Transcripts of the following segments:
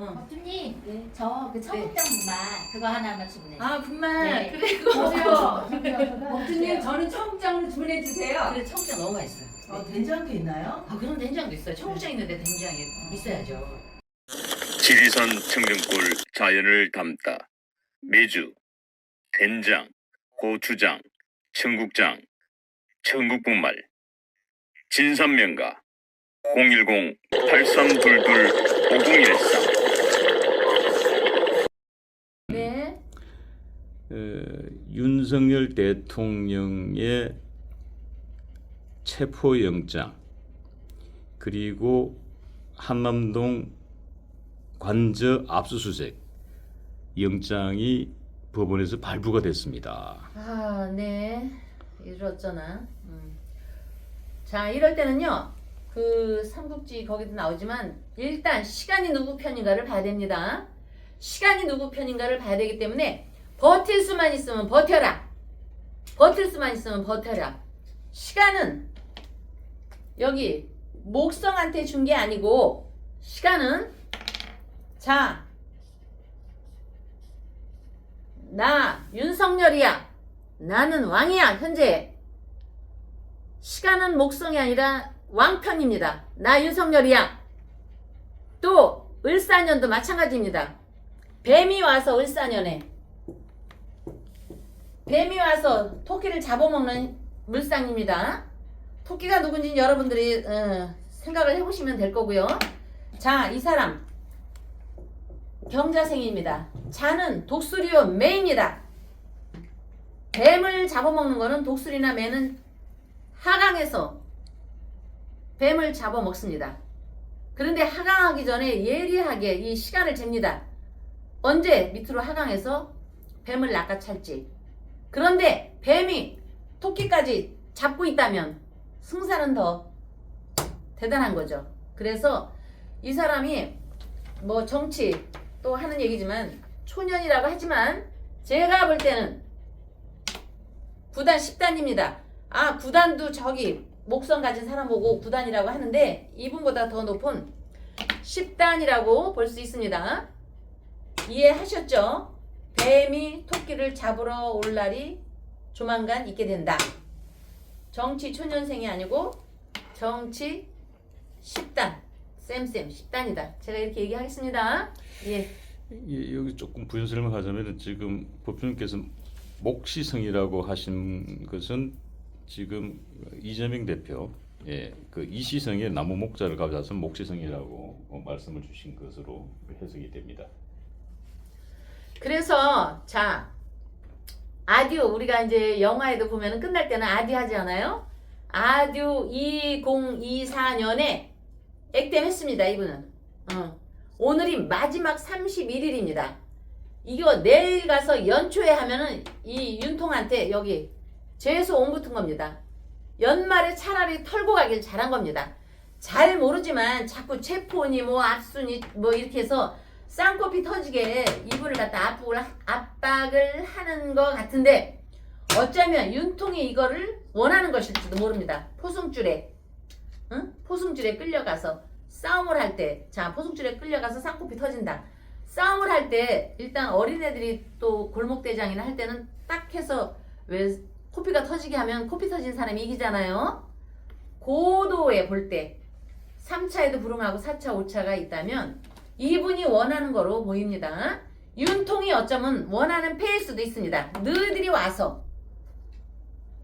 어. 법주님 네. 저그 청국장 분말 그거 하나만 주문해. 아 분말 네. 그리고 보세요. 법주님 저는 청국장으로 주문해 주세요. 그래 청국장 너무 맛있어요. 어, 된장도 있나요? 아 그럼 된장도 있어요. 청국장 있는데 된장이 있어야죠. 지리산 청정골 자연을 담다 매주 된장, 고추장, 청국장, 청국분말 진산면가 010-8322-5013 네. 어, 윤석열 대통령의 체포영장 그리고 한남동 관저 압수수색 영장이 법원에서 발부가 됐습니다. 아 네. 이렇잖아. 음. 자 이럴 때는요. 그 삼국지 거기도 나오지만 일단 시간이 누구 편인가를 봐야 됩니다. 시간이 누구 편인가를 봐야 되기 때문에 버틸 수만 있으면 버텨라. 버틸 수만 있으면 버텨라. 시간은 여기 목성한테 준 게 아니고 시간은 자, 나 윤석열이야. 나는 왕이야. 현재 시간은 목성이 아니라 왕편입니다. 나 윤석열이야. 또 을사년도 마찬가지입니다. 뱀이 와서 을사년에 뱀이 와서 토끼를 잡아먹는 물상입니다. 토끼가 누군지 여러분들이 어, 생각을 해보시면 될 거고요. 자, 이 사람 경자생입니다. 자는 독수리요 매입니다. 뱀을 잡아먹는 거는 독수리나 매는 하강에서 뱀을 잡아먹습니다. 그런데 하강하기 전에 예리하게 이 시간을 잽니다. 언제 밑으로 하강해서 뱀을 낚아찰지. 그런데 뱀이 토끼까지 잡고 있다면 승산은 더 대단한 거죠. 그래서 이 사람이 뭐 정치 또 하는 얘기지만 초년이라고 하지만 제가 볼 때는 구단 10단입니다. 아 구단도 저기 목성 가진 사람 보고 구단이라고 하는데 이분보다 더 높은 10단이라고 볼 수 있습니다. 이해하셨죠? 뱀이 토끼를 잡으러 올 날이 조만간 있게 된다. 정치 초년생이 아니고 정치 10단. 쌤쌤 10단이다. 제가 이렇게 얘기하겠습니다. 예. 이- 여기 조금 부연 설명 하자면 지금 법조님께서 목시성이라고 하신 것은 지금 이재명 대표 예, 그 이시성의 나무 목자를 가져와서 목시성이라고 어, 말씀을 주신 것으로 해석이 됩니다. 그래서 자 아듀 우리가 이제 영화에도 보면은 끝날 때는 아듀 하지 않아요? 아듀 2024년에 액땜했습니다 이분은. 어. 오늘이 마지막 31일입니다. 이거 내일 가서 연초에 하면은 이 윤통한테 여기 죄수 옹 붙은 겁니다. 연말에 차라리 털고 가길 잘한 겁니다. 잘 모르지만 자꾸 체포니 뭐 압수니 뭐 이렇게 해서 쌍꺼풀 터지게 이분을 갖다 압박을, 압박을 하는 것 같은데 어쩌면 윤통이 이거를 원하는 것일지도 모릅니다. 포승줄에 응? 포승줄에 끌려가서 싸움을 할 때, 자 포승줄에 끌려가서 쌍꺼풀 터진다. 싸움을 할 때 일단 어린애들이 또 골목대장이나 할 때는 딱 해서 왜 코피가 터지게 하면 코피 터진 사람이 이기잖아요. 고도에 볼 때 3차에도 불응하고 4차, 5차가 있다면 이분이 원하는 거로 보입니다. 윤통이 어쩌면 원하는 패일 수도 있습니다. 너희들이 와서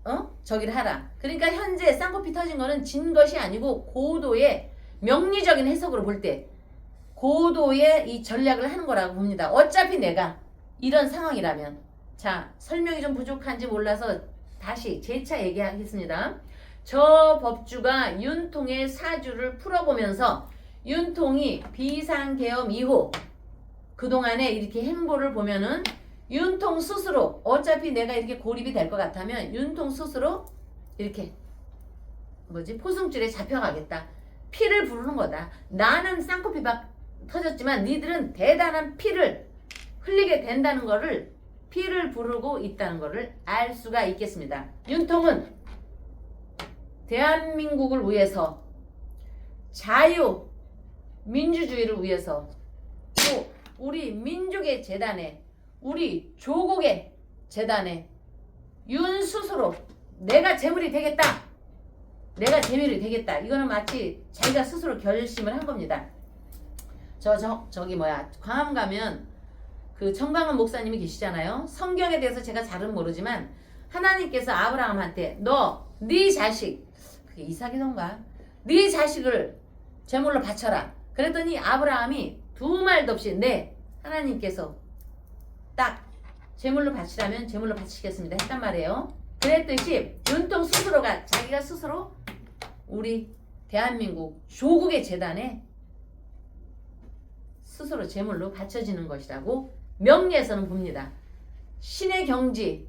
어? 저기를 하라. 그러니까 현재 쌍꺼풀 터진 거는 진 것이 아니고 고도의 명리적인 해석으로 볼 때 고도의 이 전략을 하는 거라고 봅니다. 어차피 내가 이런 상황이라면 자 설명이 좀 부족한지 몰라서 다시 재차 얘기하겠습니다. 저 법주가 윤통의 사주를 풀어보면서 윤통이 비상계엄 이후 그동안에 이렇게 행보를 보면은 윤통 스스로 어차피 내가 이렇게 고립이 될 것 같다면 윤통 스스로 이렇게 뭐지? 포승줄에 잡혀가겠다. 피를 부르는 거다. 나는 쌍꺼풀 막 터졌지만 니들은 대단한 피를 흘리게 된다는 거를 피를 부르고 있다는 거를 알 수가 있겠습니다. 윤통은 대한민국을 위해서 자유 민주주의를 위해서 또 우리 민족의 재단에 우리 조국의 재단에 윤 스스로 내가 재물이 되겠다. 내가 재물이 되겠다. 이거는 마치 자기가 스스로 결심을 한 겁니다. 저, 저 저기 뭐야 광화문 가면 그 정광훈 목사님이 계시잖아요. 성경에 대해서 제가 잘은 모르지만 하나님께서 아브라함한테 너 네 자식 그게 이삭이던가 네 자식을 제물로 바쳐라. 그랬더니 아브라함이 두 말도 없이 네 하나님께서 딱 제물로 바치라면 제물로 바치겠습니다 했단 말이에요. 그랬듯이 윤통 스스로가 자기가 스스로 우리 대한민국 조국의 재단에 스스로 제물로 바쳐지는 것이라고 명리에서는 봅니다. 신의 경지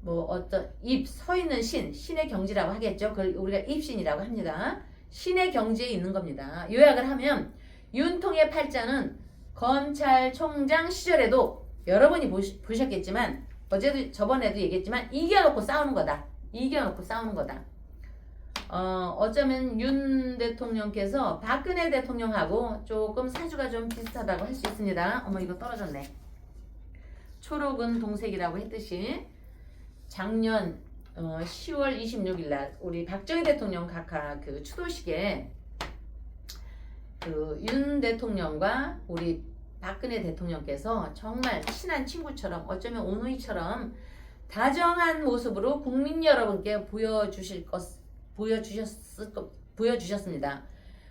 뭐 어떤 입 서 있는 신 신의 경지라고 하겠죠. 그걸 우리가 입신이라고 합니다. 신의 경지에 있는 겁니다. 요약을 하면 윤통의 팔자는 검찰총장 시절에도 여러분이 보시, 보셨겠지만 어제도 저번에도 얘기했지만 이겨놓고 싸우는 거다. 이겨놓고 싸우는 거다. 어, 어쩌면 윤 대통령께서 박근혜 대통령하고 조금 사주가 좀 비슷하다고 할 수 있습니다. 어머 이거 떨어졌네. 초록은 동색이라고 했듯이 작년 어, 10월 26일 날 우리 박정희 대통령 각하 그 추도식에 그 윤 대통령과 우리 박근혜 대통령께서 정말 친한 친구처럼 어쩌면 오누이처럼 다정한 모습으로 국민 여러분께 보여주실 것 보여주셨을 것 보여주셨습니다.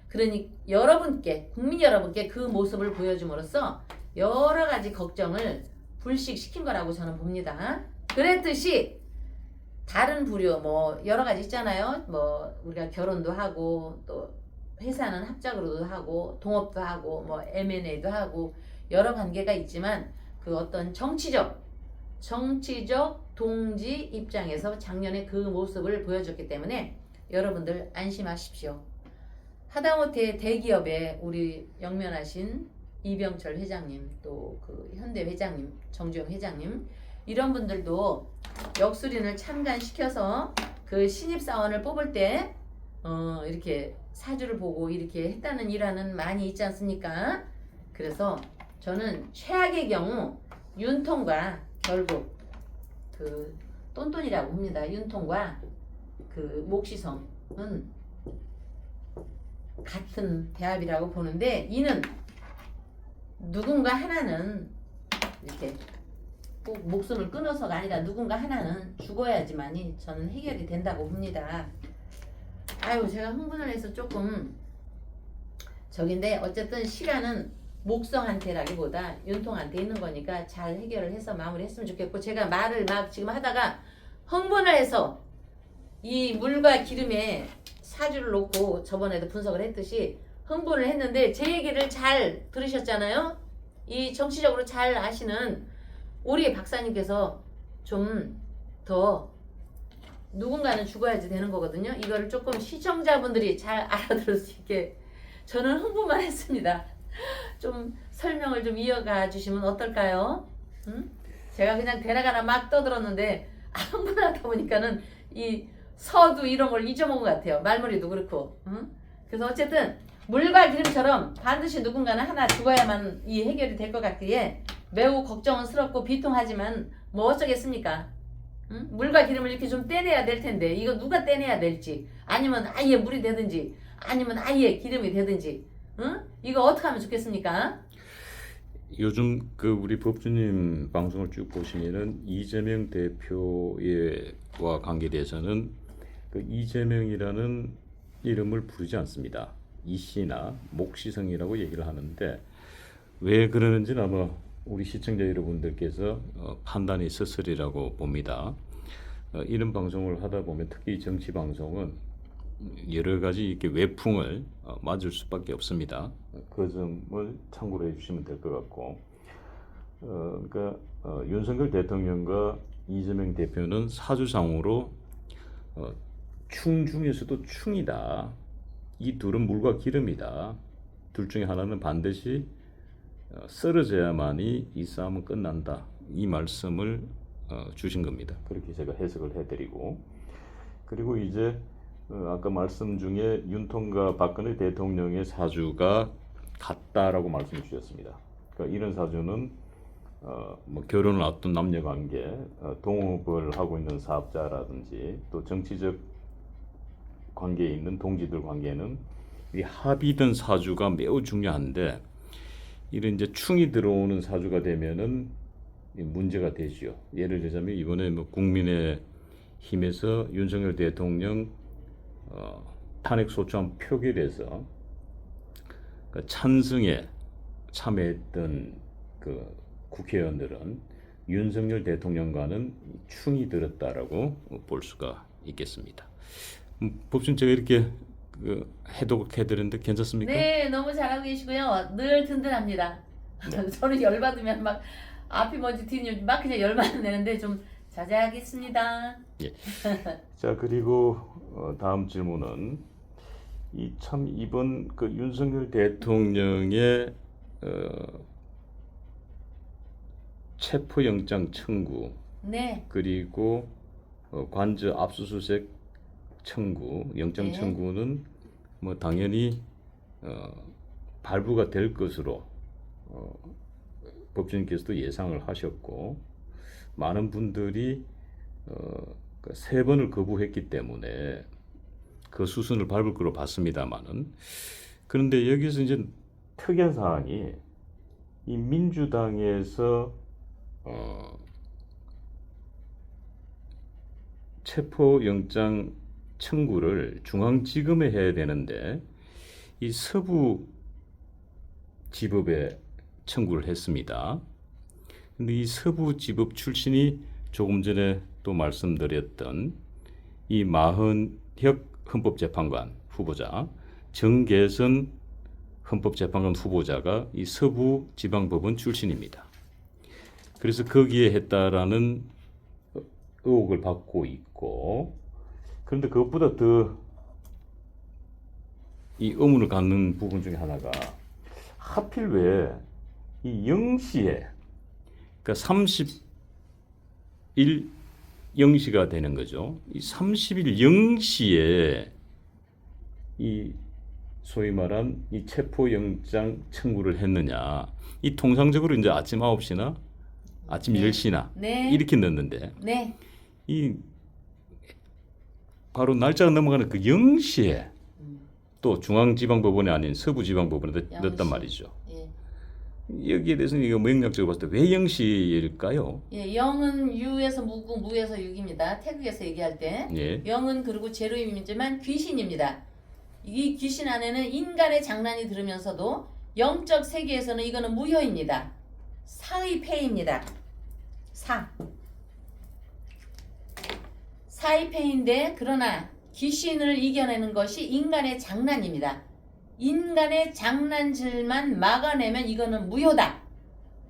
그러니 여러분께 국민 여러분께 그 모습을 보여줌으로써 여러 가지 걱정을 불식시킨 거라고 저는 봅니다. 그랬듯이 다른 부류 뭐 여러 가지 있잖아요. 뭐 우리가 결혼도 하고 또 회사는 합작으로도 하고 동업도 하고 뭐 M&A도 하고 여러 관계가 있지만 그 어떤 정치적 정치적 동지 입장에서 작년에 그 모습을 보여줬기 때문에 여러분들 안심하십시오. 하다못해 대기업에 우리 영면하신 이병철 회장님 또 그 현대 회장님 정주영 회장님 이런 분들도 역술인을 참관시켜서 그 신입사원을 뽑을 때 어, 이렇게 사주를 보고 이렇게 했다는 일화는 많이 있지 않습니까? 그래서 저는 최악의 경우 윤통과 결국 그 똔똔이라고 합니다. 윤통과 그 목시성은 같은 대합이라고 보는데 이는 누군가 하나는 이렇게 꼭 목숨을 끊어서가 아니라 누군가 하나는 죽어야지만이 저는 해결이 된다고 봅니다. 아유 제가 흥분을 해서 조금 저긴데 어쨌든 시간은 목성한테라기보다 윤통한테 있는 거니까 잘 해결을 해서 마무리했으면 좋겠고 제가 말을 막 지금 하다가 흥분을 해서 이 물과 기름에 사주를 놓고 저번에도 분석을 했듯이 흥분을 했는데 제 얘기를 잘 들으셨잖아요. 이 정치적으로 잘 아시는 우리 박사님께서 좀 더 누군가는 죽어야지 되는 거거든요. 이거를 조금 시청자분들이 잘 알아들을 수 있게 저는 흥분만 했습니다. 좀 설명을 좀 이어가 주시면 어떨까요? 응? 제가 그냥 대나가나 막 떠들었는데 아, 흥분하다 보니까는 이 서도 이런 걸 잊어먹은 것 같아요. 말머리도 그렇고. 응? 그래서 어쨌든 물과 기름처럼 반드시 누군가는 하나 죽어야만 이 해결이 될 것 같기에 매우 걱정스럽고 비통하지만 뭐 어쩌겠습니까? 응? 물과 기름을 이렇게 좀 떼내야 될 텐데 이거 누가 떼내야 될지 아니면 아예 물이 되든지 아니면 아예 기름이 되든지 응? 이거 어떻게 하면 좋겠습니까? 요즘 그 우리 법주님 방송을 쭉 보시면은 이재명 대표와 관계돼서는 그 이재명이라는 이름을 부르지 않습니다. 이씨나 목시성이라고 얘기를 하는데 왜 그러는지는 아마 우리 시청자 여러분들께서 어, 판단이 있었으리라고 봅니다. 어, 이런 방송을 하다 보면 특히 정치 방송은 여러 가지 이렇게 외풍을 어, 맞을 수밖에 없습니다. 그 점을 참고로 해주시면 될 것 같고, 어, 그러니까 어, 윤석열 대통령과 이재명 대표는 사주상으로 어, 충 중에서도 충이다. 이 둘은 물과 기름이다. 둘 중에 하나는 반드시 어, 쓰러져야만이 이 싸움은 끝난다. 이 말씀을 어, 주신 겁니다. 그렇게 제가 해석을 해드리고 그리고 이제 어, 아까 말씀 중에 윤통과 박근혜 대통령의 사주가 같다라고 말씀해 주셨습니다. 그러니까 이런 사주는 어, 뭐 결혼을 앞둔 남녀 관계, 어, 동업을 하고 있는 사업자라든지 또 정치적 관계에 있는 동지들 관계는 이 합의된 사주가 매우 중요한데 이런 이제 충이 들어오는 사주가 되면은 이 문제가 되지요. 예를 들자면 이번에 뭐 국민의 힘에서 윤석열 대통령 어, 탄핵 소추안 표결에서 그 찬성에 참여했던 그 국회의원들은 윤석열 대통령과는 충이 들었다라고 볼 수가 있겠습니다. 음, 법준 제가 이렇게 그 해독 해드렸는데 괜찮습니까? 네, 너무 잘하고 계시고요. 늘 든든합니다. 저는 열받으면 막 앞이 뭔지 뒤니 막 그냥 열받는 내는데 좀 자제하겠습니다. 자 그리고 어, 다음 질문은 이 참 이번 그 윤석열 대통령의 어, 체포영장 청구 네, 그리고 어, 관저 압수수색 청구 영장 네. 청구는 뭐 당연히 어, 발부가 될 것으로 어, 법조인께서도 예상을 하셨고 많은 분들이 어, 그세 번을 거부했기 때문에 그 수순을 밟을 거로 봤습니다만은 그런데 여기서 이제 특이한 사항이 이 민주당에서 어, 체포영장 청구를 중앙지검에 해야 되는데 이 서부 지법에 청구를 했습니다. 근데 이 서부 지법 출신이 조금 전에 또 말씀드렸던 이 마흔혁 헌법재판관 후보자 정계선 헌법재판관 후보자가 이 서부 지방법원 출신입니다. 그래서 거기에 했다라는 의혹을 받고 있고 그런데 그것보다 더 이 의문을 갖는 부분 중에 하나가 하필 왜이 0시에 그러니까 30일 0시가 되는 거죠. 이 30일 0시에 이 소위 말한 이 체포 영장 청구를 했느냐. 이 통상적으로 이제 아침 9시나 아침 네. 10시나 네, 이렇게 넣는데 네, 이 바로 날짜가 넘어가는 그 0시에 또 중앙지방법원이 아닌 서부지방법원에 넣- 0시. 말이죠. 예. 여기에 대해서는 이거 맥락적으로 봤을 때 왜 0시일까요? 예, 영은 유에서 무고, 무에서 육입니다. 태국에서 얘기할 때. 예. 영은 그리고 제로임이지만 귀신입니다. 이 귀신 안에는 인간의 장난이 들으면서도 영적 세계에서는 이거는 무효입니다. 사의 폐입니다. 사. 사의 폐인데 그러나 귀신을 이겨내는 것이 인간의 장난입니다. 인간의 장난질만 막아내면 이거는 무효다.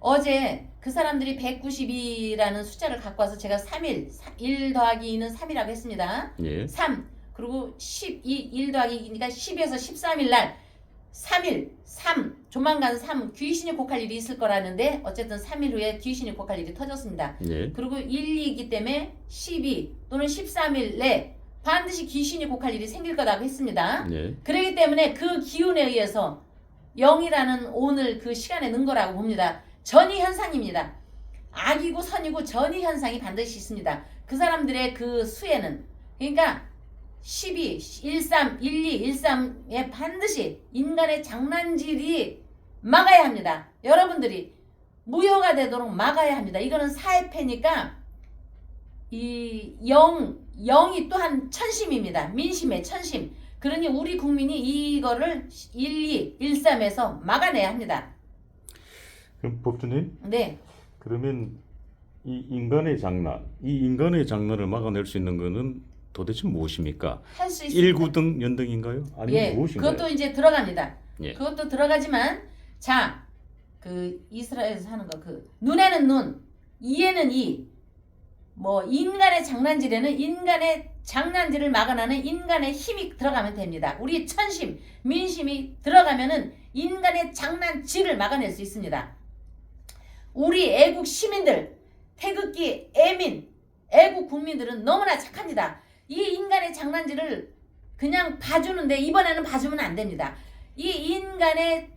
어제 그 사람들이 192라는 숫자를 갖고 와서 제가 3일, 1 더하기 2는 3이라고 했습니다. 예. 3 그리고 12 1 더하기 2니까 10에서 13일 날 3일 3 조만간 3 귀신이 곡할 일이 있을 거라는데 어쨌든 3일 후에 귀신이 곡할 일이 터졌습니다. 예. 그리고 1, 2이기 때문에 12 또는 13일 내 반드시 귀신이 곡할 일이 생길 거라고 했습니다. 예. 그렇기 때문에 그 기운에 의해서 0이라는 오늘 그 시간에 는 거라고 봅니다. 전이 현상입니다. 악이고 선이고 전이 현상이 반드시 있습니다. 그 사람들의 그 수에는 그러니까 12, 13, 12, 13에 반드시 인간의 장난질이 막아야 합니다. 여러분들이 무효가 되도록 막아야 합니다. 이거는 사회패니까 이 영, 영이 또한 천심입니다. 민심의 천심. 그러니 우리 국민이 이거를 1, 2, 1, 3에서 막아내야 합니다. 그럼 법주님 네. 그러면 이 인간의 장난, 이 인간의 장난을 막아낼 수 있는 거는 도대체 무엇입니까? 할 수 있습니다. 일구등 연등인가요? 아니면 예, 무엇인가요? 그것도 이제 들어갑니다. 예. 그것도 들어가지만 자, 그 이스라엘에서 하는 거 그 눈에는 눈, 이에는 이. 뭐 인간의 장난질에는 인간의 장난질을 막아내는 인간의 힘이 들어가면 됩니다. 우리 천심, 민심이 들어가면은 인간의 장난질을 막아낼 수 있습니다. 우리 애국 시민들, 태극기 애민, 애국 국민들은 너무나 착합니다. 이 인간의 장난질을 그냥 봐주는데 이번에는 봐주면 안 됩니다. 이 인간의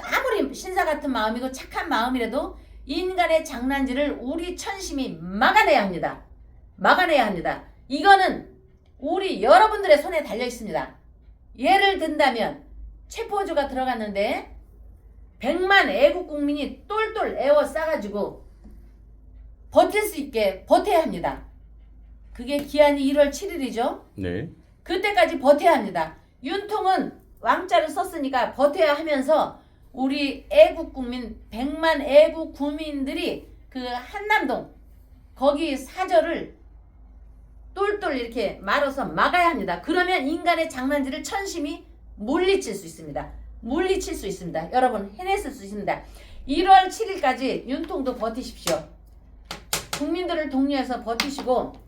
아무리 신사 같은 마음이고 착한 마음이라도 인간의 장난질을 우리 천심이 막아내야 합니다. 막아내야 합니다. 이거는 우리 여러분들의 손에 달려 있습니다. 예를 든다면 체포조가 들어갔는데 100만 애국 국민이 똘똘 애워 싸가지고 버틸 수 있게 버텨야 합니다. 그게 기한이 1월 7일이죠. 네. 그때까지 버텨야 합니다. 윤통은 왕자를 썼으니까 버텨야 하면서 우리 애국 국민 100만 애국 국민들이 그 한남동 거기 사절을 똘똘 이렇게 말아서 막아야 합니다. 그러면 인간의 장난질을 천심이 물리칠 수 있습니다. 물리칠 수 있습니다. 여러분 해냈을 수 있습니다. 1월 7일까지 윤통도 버티십시오. 국민들을 독려해서 버티시고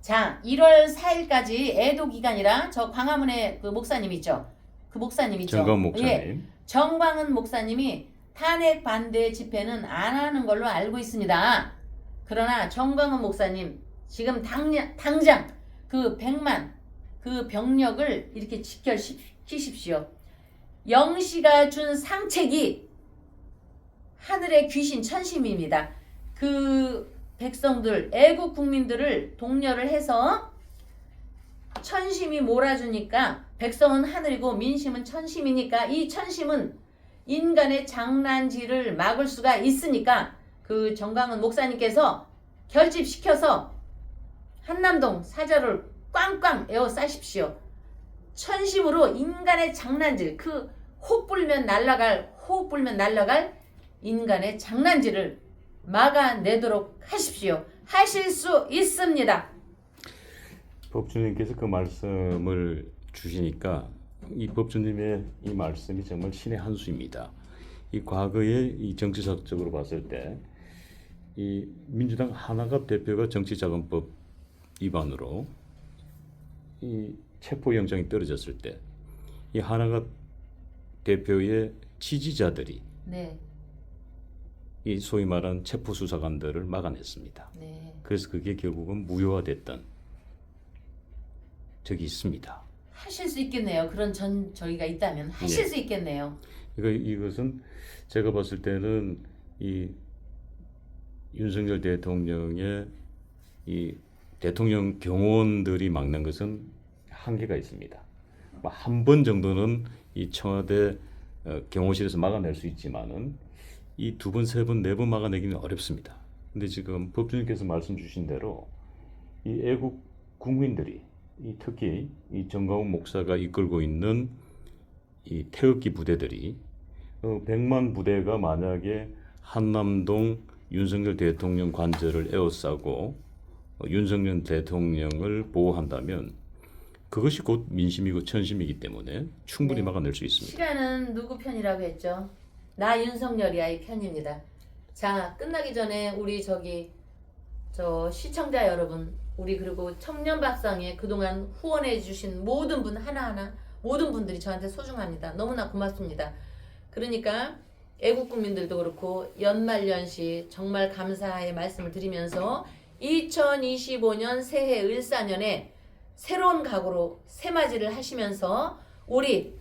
자 1월 4일까지 애도 기간이라 저 광화문에 그 목사님 있죠. 그 목사님 있죠. 정광 목사님. 예, 정광은 목사님이 탄핵 반대 집회는 안 하는 걸로 알고 있습니다. 그러나 정광은 목사님 지금 당장, 당장 그 100만 그 병력을 이렇게 지켜주십시오. 영시가 준 상책이 하늘의 귀신 천심입니다. 그 백성들, 애국 국민들을 독려를 해서 천심이 몰아주니까 백성은 하늘이고 민심은 천심이니까 이 천심은 인간의 장난질을 막을 수가 있으니까 그 정강은 목사님께서 결집시켜서 한남동 사절을 꽝꽝 에워싸십시오. 천심으로 인간의 장난질 그 호흡 불면 날아갈 호흡 불면 날아갈 인간의 장난질을 막아내도록 하십시오. 하실 수 있습니다. 법주님께서 그 말씀을 주시니까 이 법주님의 이 말씀이 정말 신의 한 수입니다. 이 과거에 이 정치적으로 봤을 때 이 민주당 하나갑 대표가 정치자금법 위반으로 이 체포영장이 떨어졌을 때 이 하나갑 대표의 지지자들이 네, 이 소위 말한 체포 수사관들을 막아냈습니다. 네. 그래서 그게 결국은 무효화됐던 적이 있습니다. 하실 수 있겠네요. 그런 전 저희가 있다면 하실 네. 수 있겠네요. 이거 이것은 제가 봤을 때는 이 윤석열 대통령의 이 대통령 경호원들이 막는 것은 한계가 있습니다. 뭐한번 정도는 이 청와대 어, 경호실에서 막아낼 수 있지만은 이 두 번, 세 번, 네 번 막아내기는 어렵습니다. 근데 지금 법주님께서 말씀 주신 대로 이 애국 국민들이 이 특히 이 정가훈 목사가 이끌고 있는 이 태극기 부대들이 어, 100만 부대가 만약에 한남동 윤석열 대통령 관저를 에워싸고 어, 윤석열 대통령을 보호한다면 그것이 곧 민심이고 천심이기 때문에 충분히 네. 막아낼 수 있습니다. 시간은 누구 편이라고 했죠? 나 윤석열이야의 편입니다. 자 끝나기 전에 우리 저기 저 시청자 여러분 우리 그리고 청년밥상에 그동안 후원해 주신 모든 분 하나하나 모든 분들이 저한테 소중합니다. 너무나 고맙습니다. 그러니까 애국 국민들도 그렇고 연말연시 정말 감사의 말씀을 드리면서 2025년 새해 을사년에 새로운 각오로 새맞이를 하시면서 우리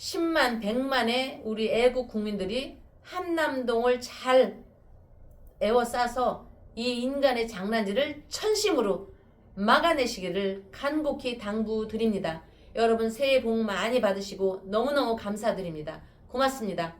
10만 100만의 우리 애국 국민들이 한남동을 잘 에워싸서 이 인간의 장난질을 천심으로 막아내시기를 간곡히 당부드립니다. 여러분 새해 복 많이 받으시고 너무너무 감사드립니다. 고맙습니다.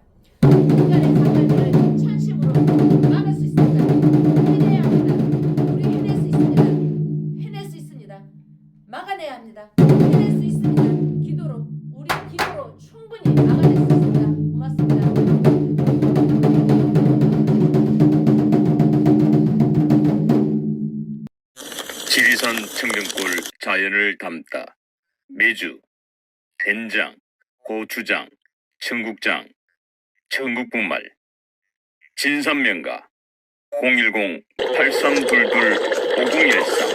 자연을 담다. 매주 된장, 고추장, 청국장, 청국분말 진산명가 010-8322-5013